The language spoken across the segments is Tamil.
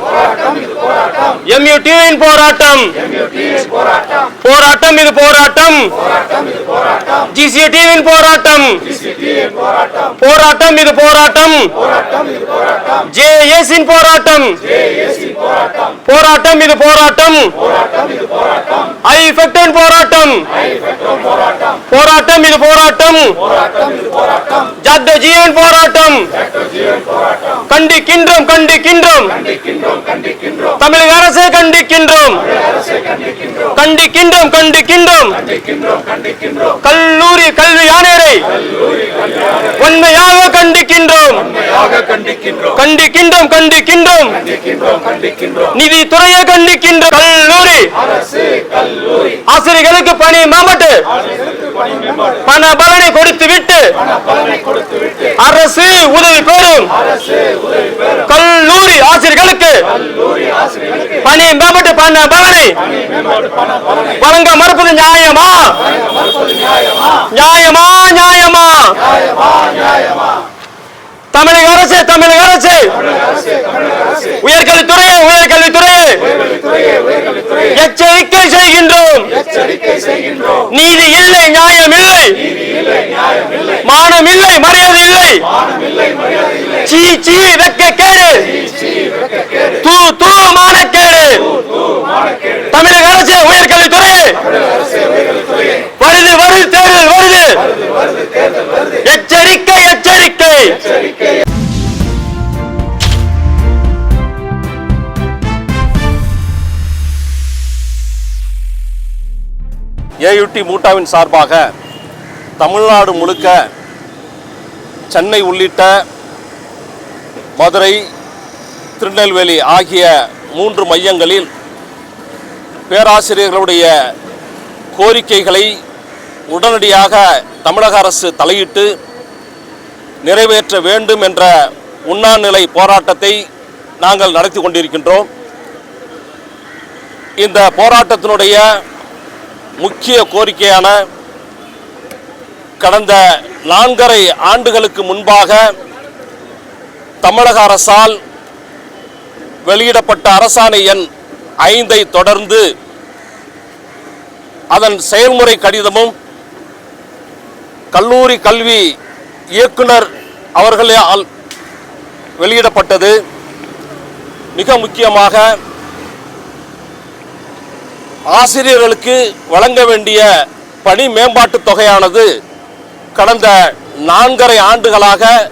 போராட்டம். இது போராட்டம் எம்யூடியின் போராட்டம். போராட்டம் இது போராட்டம். ஜிசிடிவின் போராட்டம். போராட்டம் இது போராட்டம். ஜேஎஸின் போராட்டம். போராட்டம் இது போராட்டம். ஐ போராட்டம். போராட்டம் இது போராட்டம். ஜத்த ஜீவன் போராட்டம். கண்டிக்கின்றோம் கண்டிக்கின்றோம். தமிழக அரசை கண்டிக்கின்றோம். கண்டிக்கின்றோம் கண்டிக்கின்றோம். கல்லூரி கல்வி ஆணையரை. உண்மையாக கண்டிக்கின்றோம். கண்டிக்கின்றோம். கண்டிக்கின்றோம் நிதித்துறையை கண்டிக்கின்றோம். கல்லூரி. ஆசிரியர்களுக்கு பணி மேம்பட்டு பண பலனை கொடுத்து விட்டு அரசு உதவி பெறும். கல்லூரி ஆசிரியர்களுக்கு பணி மேம்பட்டு பண பலனை வழங்க மறுப்பது நியாயமா? நியாயமா நியாயமா? தமிழக அரசு தமிழக அரசு. உயர்கல்வித்துறையே உயர்கல்வித்துறையே எச்சரிக்கை செய்கின்றோம். நீதி இல்லை நியாயம் இல்லை. மானம் இல்லை மரியாதை இல்லை. சீ சீ வெக்க கேடு. தூ தூ மானக்கேடு தமிழக அரசு உயர்கல்வித்துறையே வருது வருது தேர்தல் வருது. எச்சரிக்கை எச்சரிக்கை. ஏயுடி மூட்டாவின் சார்பாக தமிழ்நாடு முழுக்க சென்னை உள்ளிட்ட மதுரை திருநெல்வேலி ஆகிய மூன்று மையங்களில் பேராசிரியர்களுடைய கோரிக்கைகளை உடனடியாக தமிழக அரசு தலையிட்டு நிறைவேற்ற வேண்டும் என்ற உண்ணாநிலை போராட்டத்தை நாங்கள் நடத்தி கொண்டிருக்கின்றோம். இந்த போராட்டத்தினுடைய முக்கிய கோரிக்கையான கடந்த நான்கரை ஆண்டுகளுக்கு முன்பாக தமிழக அரசால் வெளியிடப்பட்ட அரசாணை எண் ஐந்தை தொடர்ந்து அதன் செயல்முறை கடிதமும் கல்லூரி கல்வி இயக்குனர் அவர்களால் வெளியிடப்பட்டது. மிக முக்கியமாக ஆசிரியர்களுக்கு வழங்க வேண்டிய பணி மேம்பாட்டுத் தொகையானது கடந்த நான்கரை ஆண்டுகளாக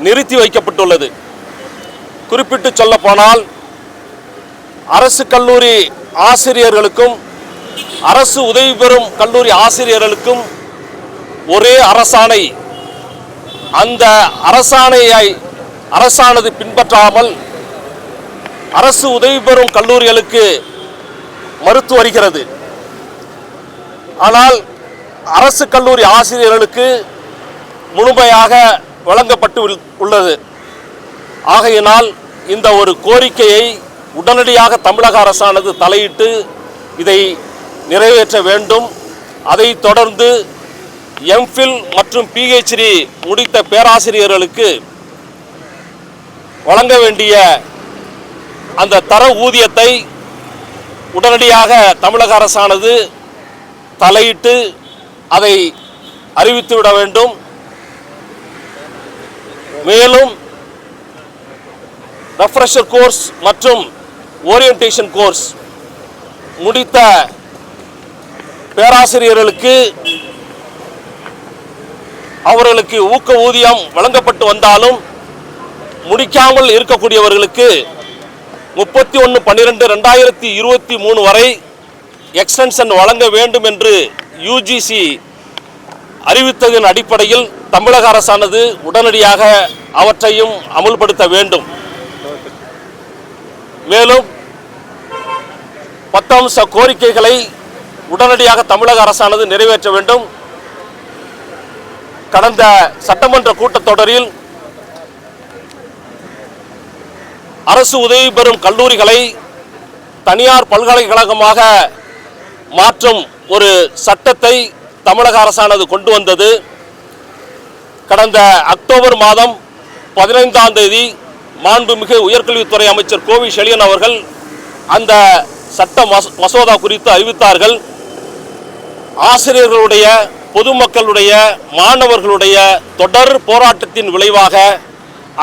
நிறுத்தி வைக்கப்பட்டுள்ளது. குறிப்பிட்டு சொல்லப்போனால் அரசு கல்லூரி ஆசிரியர்களுக்கும் அரசு உதவி பெறும் கல்லூரி ஆசிரியர்களுக்கும் ஒரே அரசாணை. அந்த அரசாணையை அரசானது பின்பற்றாமல் அரசு உதவி பெறும் கல்லூரிகளுக்கு மறுத்து வருகிறது ஆனால் அரசு கல்லூரி ஆசிரியர்களுக்கு முழுமையாக வழங்கப்பட்டு உள்- உள்ளது. ஆகையினால் இந்த ஒரு கோரிக்கையை உடனடியாக தமிழக அரசானது தலையிட்டு இதை நிறைவேற்ற வேண்டும். அதை தொடர்ந்து எம்ஃபில் மற்றும் பிஹெச்டி முடித்த பேராசிரியர்களுக்கு வழங்க வேண்டிய அந்த தர ஊதியத்தை உடனடியாக தமிழக அரசானது தலையிட்டு அதை அறிவித்துவிட வேண்டும். மேலும் ரெஃப்ரெஷர் கோர்ஸ் மற்றும் ஓரியன்டேஷன் கோர்ஸ் முடித்த பேராசிரியர்களுக்கு அவர்களுக்கு ஊக்க ஊதியம் வழங்கப்பட்டு வந்தாலும் முடிக்காமல் இருக்கக்கூடியவர்களுக்கு முப்பத்தி ஒன்று பன்னிரெண்டு ரெண்டாயிரத்தி இருபத்தி மூணு வரை எக்ஸ்டென்ஷன் வழங்க வேண்டும் என்று யுஜிசி அறிவித்ததன் அடிப்படையில் தமிழக அரசானது உடனடியாக அவற்றையும் அமுல்படுத்த வேண்டும். மேலும் பத்தம்ச கோரிக்கைகளை உடனடியாக தமிழக அரசானது நிறைவேற்ற வேண்டும். கடந்த சட்டமன்ற கூட்டத்தொடரில் அரசு உதவி பெறும் கல்லூரிகளை தனியார் பல்கலைக்கழகமாக மாற்றும் ஒரு சட்டத்தை தமிழக அரசானது கொண்டு வந்தது. கடந்த அக்டோபர் மாதம் பதினைந்தாம் தேதி மாண்புமிகு உயர்கல்வித்துறை அமைச்சர் கோவி செழியன் அவர்கள் அந்த சட்ட மசோதா குறித்து அறிவித்தார்கள். ஆசிரியர்களுடைய பொதுமக்களுடைய மாணவர்களுடைய தொடர் போராட்டத்தின் விளைவாக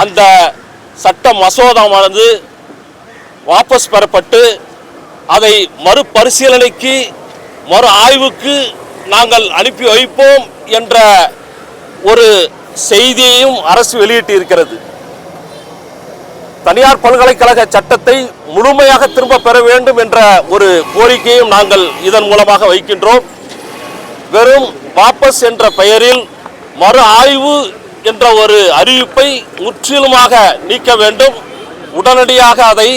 அந்த சட்ட மசோதாவானது வாபஸ் பெறப்பட்டு அதை மறுபரிசீலனைக்கு மறு ஆய்வுக்கு நாங்கள் அனுப்பி வைப்போம் என்ற ஒரு செய்தியையும் அரசு வெளியிட்டு இருக்கிறது தனியார் பல்கலைக்கழக சட்டத்தை முழுமையாக திரும்ப பெற வேண்டும் என்ற ஒரு கோரிக்கையும் நாங்கள் இதன் மூலமாக வைக்கின்றோம். வெறும் வாபஸ் என்ற பெயரில் மறு ஆய்வு என்ற ஒரு அறிவிப்பை முற்றிலுமாக நீக்க வேண்டும். உடனடியாக அதை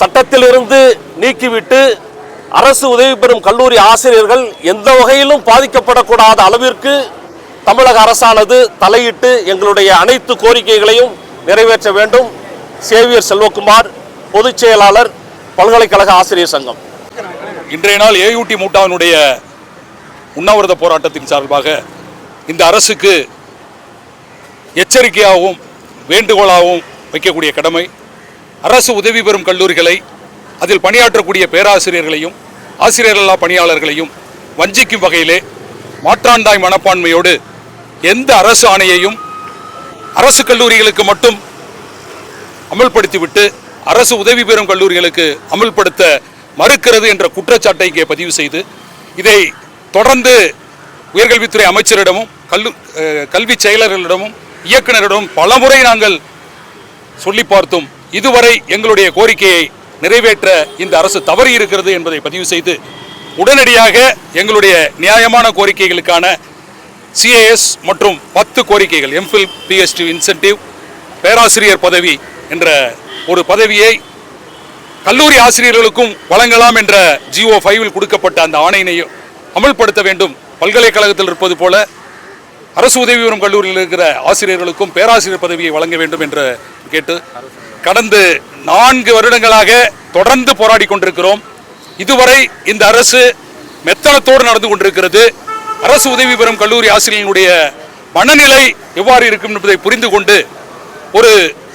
சட்டத்திலிருந்து நீக்கிவிட்டு அரசு உதவி பெறும் கல்லூரி ஆசிரியர்கள் எந்த வகையிலும் பாதிக்கப்படக்கூடாத அளவிற்கு தமிழக அரசானது தலையிட்டு எங்களுடைய அனைத்து கோரிக்கைகளையும் நிறைவேற்ற வேண்டும். சேவியர் செல்வகுமார் பொதுச் செயலாளர் பல்கலைக்கழக ஆசிரியர் சங்கம். இன்றைய நாள் ஏயூடி மூட்டாவினுடைய உண்ணாவிரத போராட்டத்தின் சார்பாக இந்த அரசுக்கு எச்சரிக்கையாகவும் வேண்டுகோளாகவும் வைக்கக்கூடிய கடமை. அரசு உதவி பெறும் கல்லூரிகளை அதில் பணியாற்றக்கூடிய பேராசிரியர்களையும் ஆசிரியர்களா பணியாளர்களையும் வஞ்சிக்கும் வகையிலே மாற்றாண்டாய் மனப்பான்மையோடு எந்த அரசு ஆணையையும் அரசு கல்லூரிகளுக்கு மட்டும் அமல்படுத்திவிட்டு அரசு உதவி பெறும் கல்லூரிகளுக்கு அமல்படுத்த மறுக்கிறது என்ற குற்றச்சாட்டை இங்கே பதிவு செய்து இதை தொடர்ந்து உயர்கல்வித்துறை அமைச்சரிடமும் கல்லு கல்வி செயலர்களிடமும் இயக்குநரிடமும் பலமுறை நாங்கள் சொல்லி பார்த்தோம். இதுவரை எங்களுடைய கோரிக்கையை நிறைவேற்ற இந்த அரசு தவறி இருக்கிறது என்பதை பதிவு செய்து உடனடியாக எங்களுடைய நியாயமான கோரிக்கைகளுக்கான சிஏஎஸ் மற்றும் பத்து கோரிக்கைகள் எம்ஃபில் பிஎஸ்டி இன்சென்டிவ் பேராசிரியர் பதவி என்ற ஒரு பதவியை கல்லூரி ஆசிரியர்களுக்கும் வழங்கலாம் என்ற ஜிஓ ஃபைவில் கொடுக்கப்பட்ட அந்த ஆணையினையும் அமல்படுத்த வேண்டும். பல்கலைக்கழகத்தில் இருப்பது போல அரசு உதவி பெறும் கல்லூரியில் இருக்கிற ஆசிரியர்களுக்கும் பேராசிரியர் பதவியை வழங்க வேண்டும் என்று கேட்டு கடந்து நான்கு வருடங்களாக தொடர்ந்து போராடி கொண்டிருக்கிறோம். இதுவரை இந்த அரசு மெத்தனத்தோடு நடந்து கொண்டிருக்கிறது. அரசு உதவி பெறும் கல்லூரி ஆசிரியர்களுடைய மனநிலை எவ்வாறு இருக்கும் என்பதை புரிந்து கொண்டு ஒரு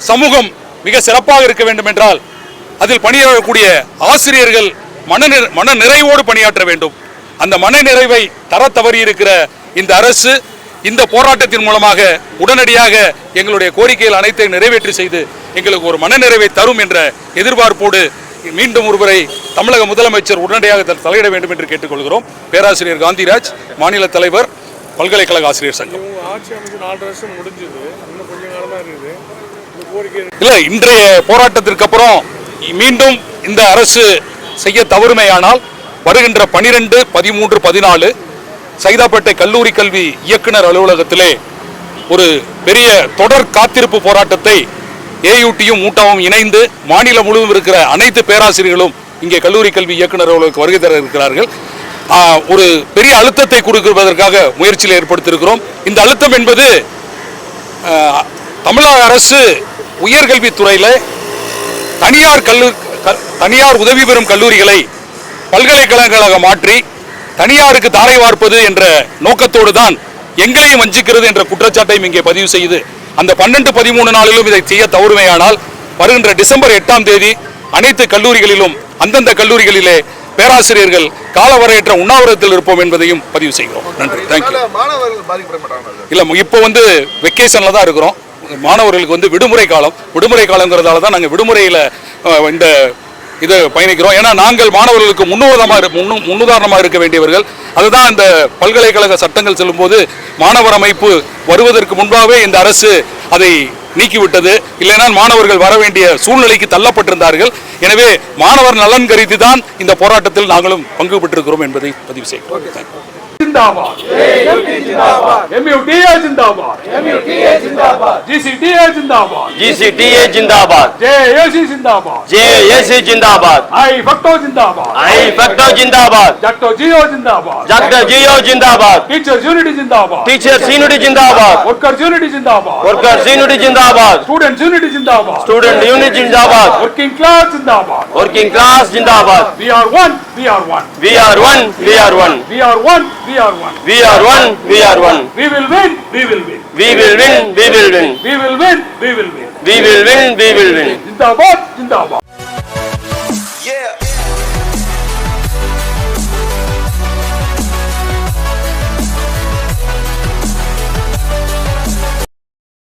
சமூகம் மிக சிறப்பாக இருக்க வேண்டும் என்றால் அதில் பணியாற்றக்கூடிய ஆசிரியர்கள் மன மன நிறைவோடு பணியாற்ற வேண்டும். அந்த மன நிறைவை தர தவறி இருக்கிற இந்த அரசு இந்த போராட்டத்தின் மூலமாக உடனடியாக எங்களுடைய கோரிக்கைகள் அனைத்தையும் நிறைவேற்றி செய்து எங்களுக்கு ஒரு மனநிறைவை தரும் என்ற எதிர்பார்ப்போடு மீண்டும் ஒருவரை தமிழக முதலமைச்சர் உடனடியாக தலையிட வேண்டும் என்று கேட்டுக்கொள்கிறோம். பேராசிரியர் காந்திராஜ் மாநில தலைவர் பல்கலைக்கழக ஆசிரியர் சங்கம். இல்ல இன்றைய போராட்டத்திற்கு அப்புறம் மீண்டும் இந்த அரசு செய்ய தவறுமையானால் வருகின்ற பனிரெண்டு பதிமூன்று பதினாலு சைதாப்பேட்டை கல்லூரி கல்வி இயக்குனர் அலுவலகத்திலே ஒரு பெரிய தொடர் காத்திருப்பு போராட்டத்தை ஏயூடியும் மூட்டாவும் இணைந்து மாநிலம் முழுவதும் இருக்கிற அனைத்து பேராசிரியர்களும் இங்கே கல்லூரி கல்வி இயக்குனர் அலுவலகத்துக்கு வருகை தர இருக்கிறார்கள். ஒரு பெரிய அழுத்தத்தை கொடுக்குவதற்காக முயற்சியில் ஏற்படுத்தியிருக்கிறோம். இந்த அழுத்தம் என்பது ஆஹ், தமிழக அரசு உயர்கல்வித்துறையில் தனியார் கல்லூ தனியார் உதவி பெறும் கல்லூரிகளை பல்கலைக்கழகங்களாக மாற்றி தனியாருக்கு தாரை வார்ப்பது என்ற நோக்கத்தோடு தான் எங்களையும் வஞ்சிக்கிறது என்ற குற்றச்சாட்டையும் இங்கே பதிவு செய்து அந்த பன்னெண்டு பதிமூணு நாளிலும் இதை செய்ய தவறுமையானால் வருகின்ற டிசம்பர் எட்டாம் தேதி அனைத்து கல்லூரிகளிலும் அந்தந்த கல்லூரிகளிலே பேராசிரியர்கள் காலவரையற்ற உண்ணாவிரதத்தில் இருப்போம் என்பதையும் பதிவு செய்கிறோம். நன்றி. தேங்க்யூ இல்லை இப்போ வந்து வெக்கேஷனில் தான் இருக்கிறோம். மாணவர்களுக்கு வந்து விடுமுறை காலம். விடுமுறை காலங்கிறதால தான் நாங்கள் விடுமுறையில் இந்த இது பயணிக்கிறோம். ஏன்னா நாங்கள் மாணவர்களுக்கு முன்னுதாரணமாக முன்னு முன்னுதாரணமாக இருக்க வேண்டியவர்கள். அதுதான் இந்த பல்கலைக்கழக சட்டங்கள் செல்லும்போது மாணவர் அமைப்பு வருவதற்கு முன்பாகவே இந்த அரசு அதை நீக்கிவிட்டது. இல்லைனால் மாணவர்கள் வர வேண்டிய சூழ்நிலைக்கு தள்ளப்பட்டிருந்தார்கள். எனவே மாணவர் நலன் கருதி தான் இந்த போராட்டத்தில் நாங்களும் பங்கு பெற்றிருக்கிறோம் என்பதை பதிவு செய்கிறோம். जिंदाबाद। एमयूटीए जिंदाबाद। एमयूटीए जिंदाबाद। जीसीटीए जिंदाबाद। जीसीटीए जिंदाबाद। जेएसी जिंदाबाद। जेएसी जिंदाबाद। आई फक्टो जिंदाबाद। आई फैक्टो जिंदाबाद। जक्टो जियो जिंदाबाद। डॉक्टर जियो जिंदाबाद। टीचर्स यूनिटी जिंदाबाद। टीचर्स यूनिटी जिंदाबाद। वर्कर्स यूनिटी जिंदाबाद। वर्कर्स यूनिटी जिंदाबाद। स्टूडेंट्स यूनिटी जिंदाबाद। स्टूडेंट यूनिटी जिंदाबाद। वर्किंग क्लास जिंदाबाद। वर्किंग क्लास जिंदाबाद। We are one we are one. We are one. We are one. We are one, We are one. We are one. We are one. We will win. We will win. We will win. We will win. We will win. We will win. We will win. We will win. Zindabad. Zindabad.